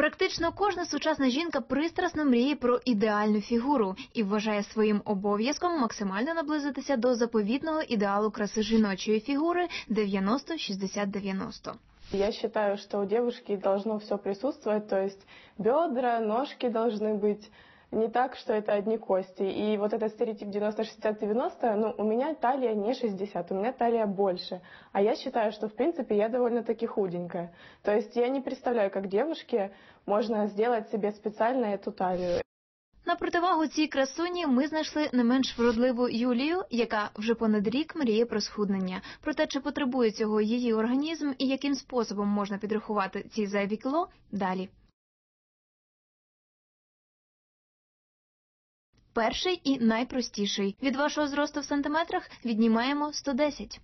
Практично кожна сучасна жінка пристрасно мріє про ідеальну фігуру і вважає своїм обов'язком максимально наблизитися до заповітного ідеалу краси жіночої фігури 90-60-90. Я считаю, что у девушки должно все присутствовать, то есть бедра, ножки должны быть не так, что это одни кости. И вот этот стереотип 90-60-90, ну, у меня талия не 60, у меня талия больше. А я считаю, что, в принципе, я довольно-таки худенькая. То есть я не представляю, как девушке можно сделать себе специально эту талию. На противагу цій красуні ми знайшли не менш вродливу Юлію, яка вже понад рік мріє про схуднення. Проте чи потребує цього її організм і яким способом можна підрахувати ці зайві кіло далі. Перший і найпростіший. Від вашого зросту в сантиметрах віднімаємо 110.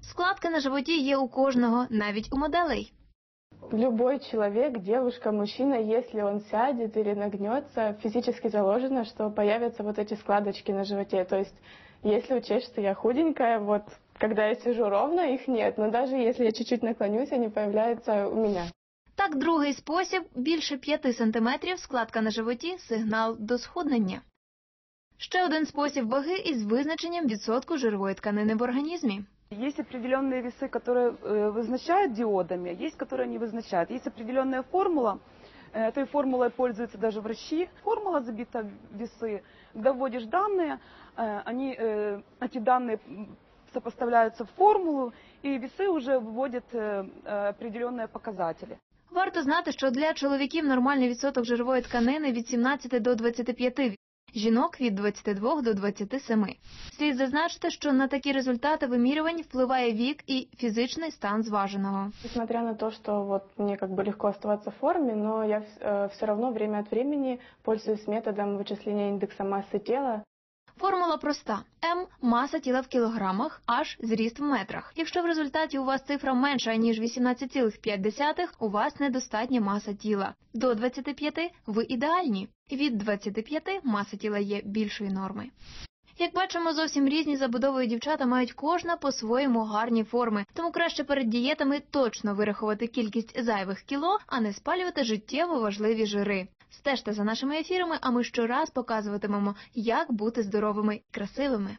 Складки на животі є у кожного, навіть у моделей. Любой человек, девушка, мужчина, если он сядет или нагнется, физически заложено, что появятся вот эти складочки на животе. То есть, если учесть, что я худенькая, вот когда я сижу ровно, их нет. Но даже если я чуть-чуть наклонюсь, они появляются у меня. Так, другий спосіб більше 5 сантиметрів складка на животі сигнал до схуднення. Ще один спосіб ваги із визначенням відсотку жирової тканини в організмі. Есть определенные весы, которые э, вызначают диодами, есть, которые не вызначают. Есть определенная формула, э, этой формулой пользуются даже врачи. Формула забита в весы. Когда вводишь данные, э, они, э, эти данные м, сопоставляются в формулу, и весы уже вводят э, э, определенные показатели. Варто знати, що для чоловіків нормальний відсоток жирової тканини від 17 до 25, жінок від 22 до 27. Слід зазначити, що на такі результати вимірювань впливає вік і фізичний стан зваженого. Несмотря на то, что вот мне как бы легко оставаться в форме, но я все равно время от времени пользуюсь методом вычисления индекса массы тела. Формула проста: М маса тіла в кілограмах, H – зріст в метрах. Якщо в результаті у вас цифра менша ніж 18,5, у вас недостатня маса тіла. До 25 ви ідеальні. Від 25 маса тіла є більшої норми. Як бачимо, зовсім різні забудовою дівчата мають кожна по-своєму гарні форми, тому краще перед дієтами точно вирахувати кількість зайвих кіло, а не спалювати життєво важливі жири. Стежте за нашими ефірами, а ми щораз показуватимемо, як бути здоровими і красивими.